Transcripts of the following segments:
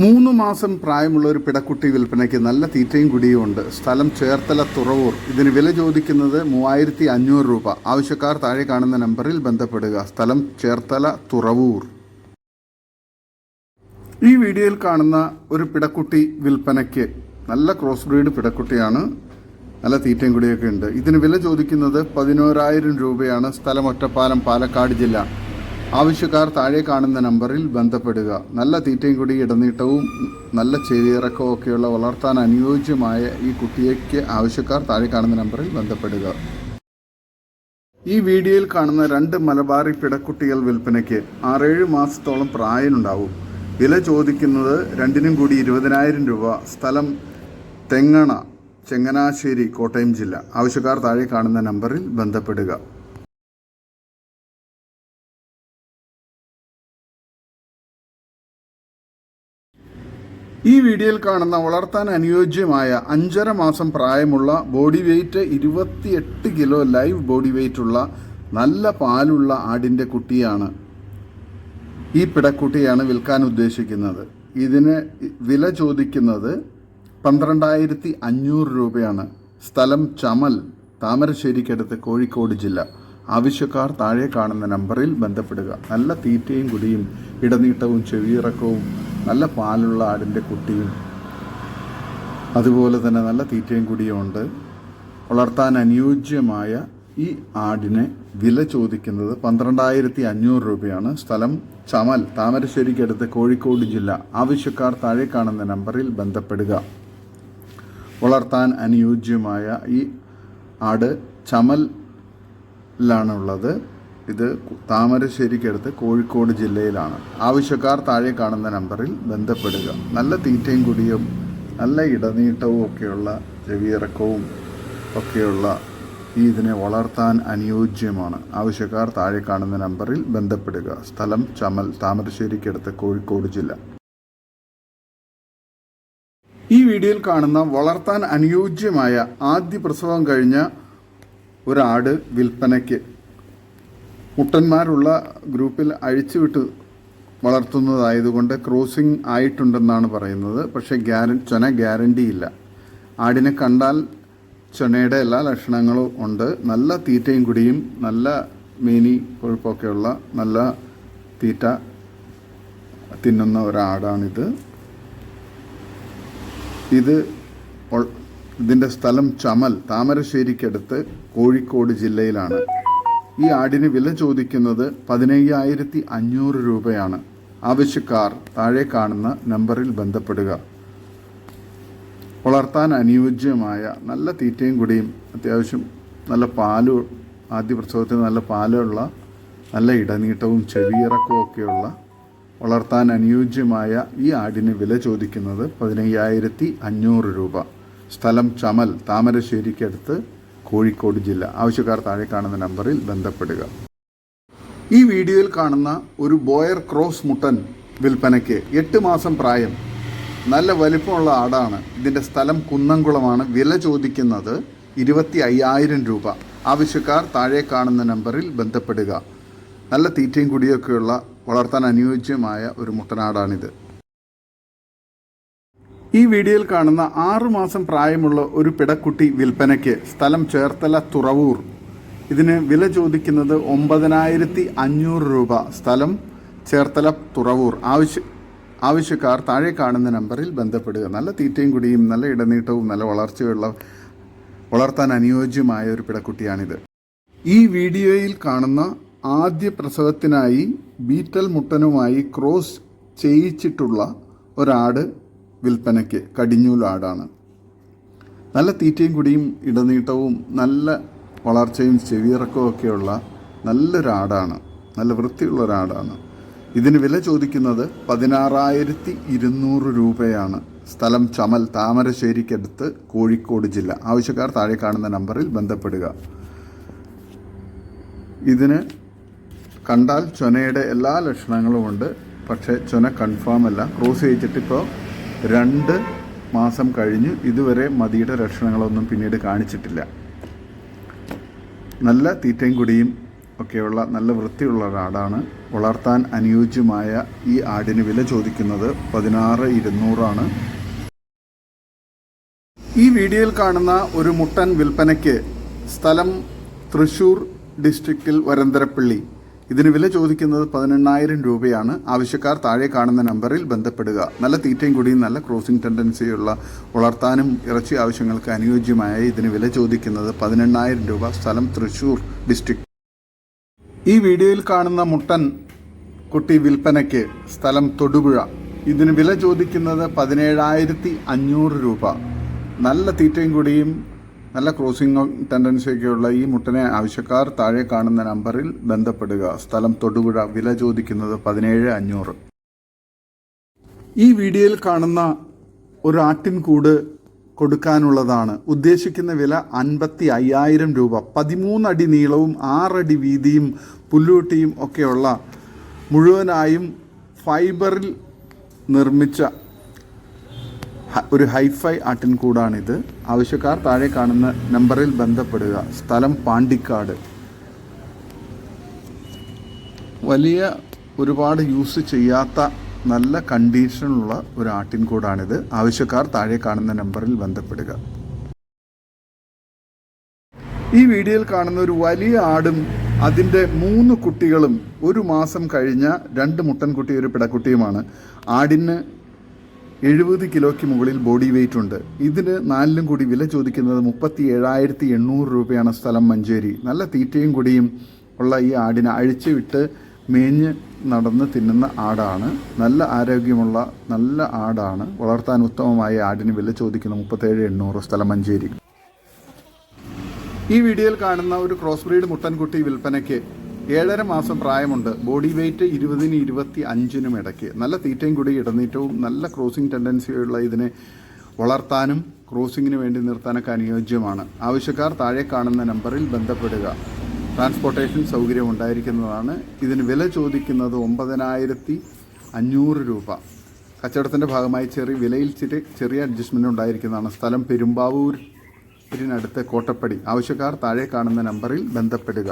മൂന്ന് മാസം പ്രായമുള്ള ഒരു പിടക്കുട്ടി വിൽപ്പനയ്ക്ക് നല്ല തീറ്റയും കുടിയും ഉണ്ട്. സ്ഥലം ചേർത്തല തുറവൂർ. ഇതിന് വില ചോദിക്കുന്നത് മൂവായിരത്തി അഞ്ഞൂറ് രൂപ. ആവശ്യക്കാർ താഴെ കാണുന്ന നമ്പറിൽ ബന്ധപ്പെടുക. സ്ഥലം ചേർത്തല തുറവൂർ. ഈ വീഡിയോയിൽ കാണുന്ന ഒരു പിടക്കുട്ടി വിൽപ്പനയ്ക്ക് നല്ല ക്രോസ് ബ്രീഡ് പിടക്കുട്ടിയാണ്. നല്ല തീറ്റയും കുടിയൊക്കെ ഉണ്ട്. ഇതിന് വില ചോദിക്കുന്നത് പതിനോരായിരം രൂപയാണ്. സ്ഥലം ഒറ്റപ്പാലം പാലക്കാട് ജില്ല. ആവശ്യക്കാർ താഴെ കാണുന്ന നമ്പറിൽ ബന്ധപ്പെടുക. നല്ല തീറ്റയും കൂടി ഇടനീട്ടവും നല്ല ചെവിയിറക്കവും ഒക്കെയുള്ള വളർത്താൻ അനുയോജ്യമായ ഈ കുട്ടിയേക്ക് ആവശ്യക്കാർ താഴെ കാണുന്ന നമ്പറിൽ ബന്ധപ്പെടുക. ഈ വീഡിയോയിൽ കാണുന്ന രണ്ട് മലബാറി പിടക്കുട്ടികൾ വിൽപ്പനയ്ക്ക് ആറേഴ് മാസത്തോളം പ്രായമുണ്ടാവും വില ചോദിക്കുന്നത് രണ്ടിനും കൂടി ഇരുപതിനായിരം രൂപ. സ്ഥലം തെങ്ങണ ചെങ്ങനാശ്ശേരി കോട്ടയം ജില്ല. ആവശ്യക്കാർ താഴെ കാണുന്ന നമ്പറിൽ ബന്ധപ്പെടുക. വീഡിയോയിൽ കാണുന്ന വളർത്താൻ അനുയോജ്യമായ അഞ്ചര മാസം പ്രായമുള്ള ബോഡി വെയ്റ്റ് ഇരുപത്തിയെട്ട് കിലോ ലൈവ് ബോഡി വെയ്റ്റ് ഉള്ള നല്ല പാലുള്ള ആടിന്റെ കുട്ടിയാണ് ഈ പിടക്കുട്ടിയാണ് വിൽക്കാൻ ഉദ്ദേശിക്കുന്നത്. ഇതിന് വില ചോദിക്കുന്നത് പന്ത്രണ്ടായിരത്തി അഞ്ഞൂറ് രൂപയാണ്. സ്ഥലം ചമൽ താമരശ്ശേരിക്കടുത്ത് കോഴിക്കോട് ജില്ല. ആവശ്യക്കാർ താഴെ കാണുന്ന നമ്പറിൽ ബന്ധപ്പെടുക. നല്ല തീറ്റയും കുടിയും ഇടനീട്ടവും ചെവിയിറക്കവും നല്ല പാലുള്ള ആടിന്റെ കുട്ടിയും അതുപോലെ തന്നെ നല്ല തീറ്റയും കൂടിയും ഉണ്ട്. വളർത്താൻ അനുയോജ്യമായ ഈ ആടിനെ വില ചോദിക്കുന്നത് പന്ത്രണ്ടായിരത്തി അഞ്ഞൂറ് രൂപയാണ്. സ്ഥലം ചമൽ താമരശ്ശേരിക്കടുത്ത് കോഴിക്കോട് ജില്ല. ആവശ്യക്കാർ താഴെ കാണുന്ന നമ്പറിൽ ബന്ധപ്പെടുക. വളർത്താൻ അനുയോജ്യമായ ഈ ആട് ചമലിലാണുള്ളത് ഇത് താമരശ്ശേരിക്കടുത്ത് കോഴിക്കോട് ജില്ലയിലാണ്. ആവശ്യക്കാർ താഴെ കാണുന്ന നമ്പറിൽ ബന്ധപ്പെടുക. നല്ല തീറ്റയും കുടിയും നല്ല ഇടനീട്ടവും ഒക്കെയുള്ള ചെവിയിറക്കവും ഒക്കെയുള്ള ഈ ഇതിനെ വളർത്താൻ അനുയോജ്യമാണ്. ആവശ്യക്കാർ താഴെ കാണുന്ന നമ്പറിൽ ബന്ധപ്പെടുക. സ്ഥലം ചമൽ താമരശ്ശേരിക്കടുത്ത് കോഴിക്കോട് ജില്ല. ഈ വീഡിയോയിൽ കാണുന്ന വളർത്താൻ അനുയോജ്യമായ ആദ്യ പ്രസവം കഴിഞ്ഞ ഒരാട് വിൽപ്പനയ്ക്ക് മുട്ടന്മാരുള്ള ഗ്രൂപ്പിൽ അഴിച്ചുവിട്ട് വളർത്തുന്നതായതുകൊണ്ട് ക്രോസിംഗ് ആയിട്ടുണ്ടെന്നാണ് പറയുന്നത്. പക്ഷേ ഗ്യാര ചൊന ഗ്യാരണ്ടി ഇല്ല. ആടിനെ കണ്ടാൽ ചൊനയുടെ എല്ലാ ലക്ഷണങ്ങളും ഉണ്ട്. നല്ല തീറ്റയും കുടിയും നല്ല മീനി കൊഴുപ്പൊക്കെയുള്ള നല്ല തീറ്റ തിന്നുന്ന ഒരാടാണിത്. ഇത് ഇതിന്റെ സ്ഥലം ചമൽ താമരശ്ശേരിക്കടുത്ത് കോഴിക്കോട് ജില്ലയിലാണ്. ഈ ആടിന് വില ചോദിക്കുന്നത് പതിനയ്യായിരത്തി അഞ്ഞൂറ് രൂപയാണ്. ആവശ്യക്കാർ താഴെ കാണുന്ന നമ്പറിൽ ബന്ധപ്പെടുക. വളർത്താൻ അനുയോജ്യമായ നല്ല തീറ്റയും കൂടിയും അത്യാവശ്യം നല്ല പാൽ ആദ്യ പ്രസവത്തിന് നല്ല പാലുള്ള നല്ല ഇടനീട്ടവും ചെവിയിറക്കവും ഒക്കെയുള്ള വളർത്താൻ അനുയോജ്യമായ ഈ ആടിന് വില ചോദിക്കുന്നത് പതിനയ്യായിരത്തി അഞ്ഞൂറ് രൂപ. സ്ഥലം ചമൽ താമരശ്ശേരിക്കടുത്ത് കോഴിക്കോട് ജില്ല. ആവശ്യക്കാർ താഴെ കാണുന്ന നമ്പറിൽ ബന്ധപ്പെടുക. ഈ വീഡിയോയിൽ കാണുന്ന ഒരു ബോയർ ക്രോസ് മുട്ടൻ വിൽപ്പനയ്ക്ക് എട്ട് മാസം പ്രായം. നല്ല വലിപ്പമുള്ള ആടാണ്. ഇതിന്റെ സ്ഥലം കുന്നംകുളമാണ്. വില ചോദിക്കുന്നത് ഇരുപത്തി അയ്യായിരം രൂപ. ആവശ്യക്കാർ താഴെ കാണുന്ന നമ്പറിൽ ബന്ധപ്പെടുക. നല്ല തീറ്റയും കുടിയൊക്കെയുള്ള വളർത്താൻ അനുയോജ്യമായ ഒരു മുട്ടനാടാണിത്. ഈ വീഡിയോയിൽ കാണുന്ന ആറുമാസം പ്രായമുള്ള ഒരു പിടക്കുട്ടി വിൽപ്പനയ്ക്ക് സ്ഥലം ചേർത്തല തുറവൂർ. ഇതിന് വില ചോദിക്കുന്നത് ഒമ്പതിനായിരത്തി അഞ്ഞൂറ് രൂപ. സ്ഥലം ചേർത്തല തുറവൂർ. ആവശ്യ ആവശ്യക്കാർ താഴെ കാണുന്ന നമ്പറിൽ ബന്ധപ്പെടുക. നല്ല തീറ്റയും കുടിയും നല്ല ഇടനീട്ടവും നല്ല വളർച്ചയുള്ള വളർത്താൻ അനുയോജ്യമായ ഒരു പിടക്കുട്ടിയാണിത്. ഈ വീഡിയോയിൽ കാണുന്ന ആദ്യ പ്രസവത്തിനായി ബീറ്റൽ മുട്ടനുമായി ക്രോസ് ചെയ്യിച്ചിട്ടുള്ള ഒരാട് വിൽപ്പനയ്ക്ക് കടിഞ്ഞൂലാടാണ് നല്ല തീറ്റയും കുടിയും ഇടനീട്ടവും നല്ല വളർച്ചയും ചെവിയിറക്കവും ഒക്കെയുള്ള നല്ലൊരാടാണ്. നല്ല വൃത്തിയുള്ള ഒരാടാണ് ഇതിന് വില ചോദിക്കുന്നത് പതിനാറായിരത്തി ഇരുന്നൂറ് രൂപയാണ്. സ്ഥലം ചമൽ താമരശ്ശേരിക്കടുത്ത് കോഴിക്കോട് ജില്ല. ആവശ്യക്കാർ താഴെ കാണുന്ന നമ്പറിൽ ബന്ധപ്പെടുക. ഇതിന് കണ്ടാൽ ചൊനയുടെ എല്ലാ ലക്ഷണങ്ങളും ഉണ്ട് പക്ഷേ ചൊന കൺഫേം അല്ല. ക്രോസ് ചെയ്തിട്ട് ഇപ്പോൾ രണ്ട് മാസം കഴിഞ്ഞ് ഇതുവരെ മതിയുടെ ലക്ഷണങ്ങളൊന്നും പിന്നീട് കാണിച്ചിട്ടില്ല. നല്ല തീറ്റയും കുടിയും ഒക്കെയുള്ള നല്ല വൃത്തിയുള്ള ഒരാടാണ്. വളർത്താൻ അനുയോജ്യമായ ഈ ആടിന് വില ചോദിക്കുന്നത് പതിനാറ് ഇരുന്നൂറാണ്. ഈ വീഡിയോയിൽ കാണുന്ന ഒരു മുട്ടൻ വിൽപ്പനയ്ക്ക് സ്ഥലം തൃശൂർ ഡിസ്ട്രിക്റ്റിൽ വരന്തരപ്പള്ളി. ഇതിന് വില ചോദിക്കുന്നത് പതിനെണ്ണായിരം രൂപയാണ്. ആവശ്യക്കാർ താഴെ കാണുന്ന നമ്പറിൽ ബന്ധപ്പെടുക. നല്ല തീറ്റയും കൂടിയും നല്ല ക്രോസിംഗ് ടെൻഡൻസിയുള്ള വളർത്താനും ഇറച്ചി ആവശ്യങ്ങൾക്ക് അനുയോജ്യമായ ഇതിന് വില ചോദിക്കുന്നത് പതിനെണ്ണായിരം രൂപ. സ്ഥലം തൃശൂർ ഡിസ്ട്രിക്ട് ഈ വീഡിയോയിൽ കാണുന്ന മുട്ടൻ കുട്ടി വിൽപ്പനയ്ക്ക് സ്ഥലം തൊടുപുഴ. ഇതിന് വില ചോദിക്കുന്നത് പതിനേഴായിരത്തി അഞ്ഞൂറ് രൂപ. നല്ല തീറ്റയും കൂടിയും നല്ല ക്രോസിംഗ് ടെൻഡൻസിയൊക്കെയുള്ള ഈ മുട്ടനെ ആവശ്യക്കാർ താഴെ കാണുന്ന നമ്പറിൽ ബന്ധപ്പെടുക. സ്ഥലം തൊടുപുഴ. വില ചോദിക്കുന്നത് പതിനേഴ് അഞ്ഞൂറ്. ഈ വീഡിയോയിൽ കാണുന്ന ഒരു ആട്ടിൻകൂട് കൊടുക്കാനുള്ളതാണ്. ഉദ്ദേശിക്കുന്ന വില അൻപത്തി അയ്യായിരം രൂപ. പതിമൂന്നടി നീളവും ആറടി വീതിയും പുല്ലൂട്ടിയും ഒക്കെയുള്ള മുഴുവനായും ഫൈബറിൽ നിർമ്മിച്ച ഒരു ഹൈഫൈ ആട്ടിൻകൂടാണിത് ആവശ്യക്കാർ താഴെ കാണുന്ന നമ്പറിൽ ബന്ധപ്പെടുക. സ്ഥലം പാണ്ടിക്കാട്. വലിയ ഒരുപാട് യൂസ് ചെയ്യാത്ത നല്ല കണ്ടീഷനുള്ള ഒരു ആട്ടിൻകൂടാണിത് ആവശ്യക്കാർ താഴെ കാണുന്ന നമ്പറിൽ ബന്ധപ്പെടുക. ഈ വീഡിയോയിൽ കാണുന്ന ഒരു വലിയ ആടും അതിന്റെ മൂന്ന് കുട്ടികളും ഒരു മാസം കഴിഞ്ഞ രണ്ട് മുട്ടൻകുട്ടി ഒരു പിടക്കുട്ടിയുമാണ്. ആടിന് എഴുപത് കിലോയ്ക്ക് മുകളിൽ ബോഡി വെയിറ്റ് ഉണ്ട്. ഇതിന് നാലിലും കൂടി വില ചോദിക്കുന്നത് മുപ്പത്തി ഏഴായിരത്തി എണ്ണൂറ് രൂപയാണ് സ്ഥലം മഞ്ചേരി. നല്ല തീറ്റയും കൂടിയും ഉള്ള ഈ ആടിനെ അഴിച്ചു വിട്ട് മേഞ്ഞ് നടന്ന് തിന്നുന്ന ആടാണ്. നല്ല ആരോഗ്യമുള്ള നല്ല ആടാണ്. വളർത്താൻ ഉത്തമമായ ആടിന് വില ചോദിക്കുന്ന മുപ്പത്തേഴ് എണ്ണൂറ് സ്ഥലം മഞ്ചേരി. ഈ വീഡിയോയിൽ കാണുന്ന ഒരു ക്രോസ് ബ്രീഡ് മുട്ടൻകുട്ടി വിൽപ്പനയ്ക്ക് ഏഴര മാസം പ്രായമുണ്ട്. ബോഡി വെയ്റ്റ് ഇരുപതിന് ഇരുപത്തി അഞ്ചിനും ഇടയ്ക്ക്. നല്ല തീറ്റയും കൂടി ഇടനീറ്റവും നല്ല ക്രോസിംഗ് ടെൻഡൻസിയുള്ള ഇതിനെ വളർത്താനും ക്രോസിങ്ങിന് വേണ്ടി നിർത്താനൊക്കെ അനുയോജ്യമാണ്. ആവശ്യക്കാർ താഴെ കാണുന്ന നമ്പറിൽ ബന്ധപ്പെടുക. ട്രാൻസ്പോർട്ടേഷൻ സൗകര്യം ഉണ്ടായിരിക്കുന്നതാണ്. ഇതിന് വില ചോദിക്കുന്നത് ഒമ്പതിനായിരത്തി അഞ്ഞൂറ് രൂപ. കച്ചവടത്തിന്റെ ഭാഗമായി ചെറിയ വിലയിൽ ചെറിയ ചെറിയ അഡ്ജസ്റ്റ്മെന്റ് ഉണ്ടായിരിക്കുന്നതാണ്. സ്ഥലം പെരുമ്പാവൂരിനടുത്ത് കോട്ടപ്പടി. ആവശ്യക്കാർ താഴെ കാണുന്ന നമ്പറിൽ ബന്ധപ്പെടുക.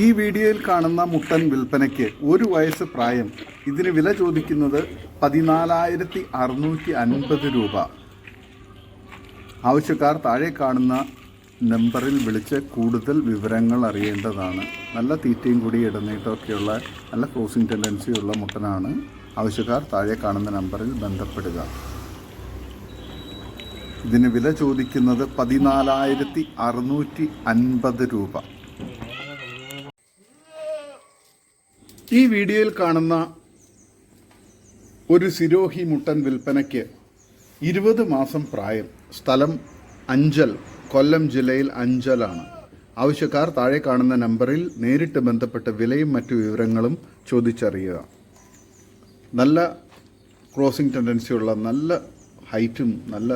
ഈ വീഡിയോയിൽ കാണുന്ന മുട്ടൻ വിൽപ്പനയ്ക്ക് ഒരു വയസ്സ് പ്രായം. ഇതിന് വില ചോദിക്കുന്നത് പതിനാലായിരത്തി അറുന്നൂറ്റി അൻപത് രൂപ. ആവശ്യക്കാർ താഴെ കാണുന്ന നമ്പറിൽ വിളിച്ച് കൂടുതൽ വിവരങ്ങൾ അറിയേണ്ടതാണ്. നല്ല തീറ്റയും കൂടി ഇടനീട്ടമൊക്കെയുള്ള നല്ല ക്രോസിംഗ് ടെൻഡൻസിയുള്ള മുട്ടനാണ്. ആവശ്യക്കാർ താഴെ കാണുന്ന നമ്പറിൽ ബന്ധപ്പെടുക. ഇതിന് വില ചോദിക്കുന്നത് പതിനാലായിരത്തി അറുന്നൂറ്റി അൻപത് രൂപ. ഈ വീഡിയോയിൽ കാണുന്ന ഒരു സിരോഹി മുട്ടൻ വിൽപ്പനയ്ക്ക് ഇരുപത് മാസം പ്രായം. സ്ഥലം അഞ്ചൽ കൊല്ലം ജില്ലയിൽ അഞ്ചലാണ്. ആവശ്യക്കാർ താഴെ കാണുന്ന നമ്പറിൽ നേരിട്ട് ബന്ധപ്പെട്ട വിലയും മറ്റു വിവരങ്ങളും ചോദിച്ചറിയുക. നല്ല ക്രോസിംഗ് ടെൻഡൻസിയുള്ള നല്ല ഹൈറ്റും നല്ല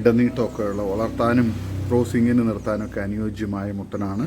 ഇടനീട്ടമൊക്കെ ഉള്ള വളർത്താനും ക്രോസിങ്ങിന് നിർത്താനൊക്കെ അനുയോജ്യമായ മുട്ടനാണ്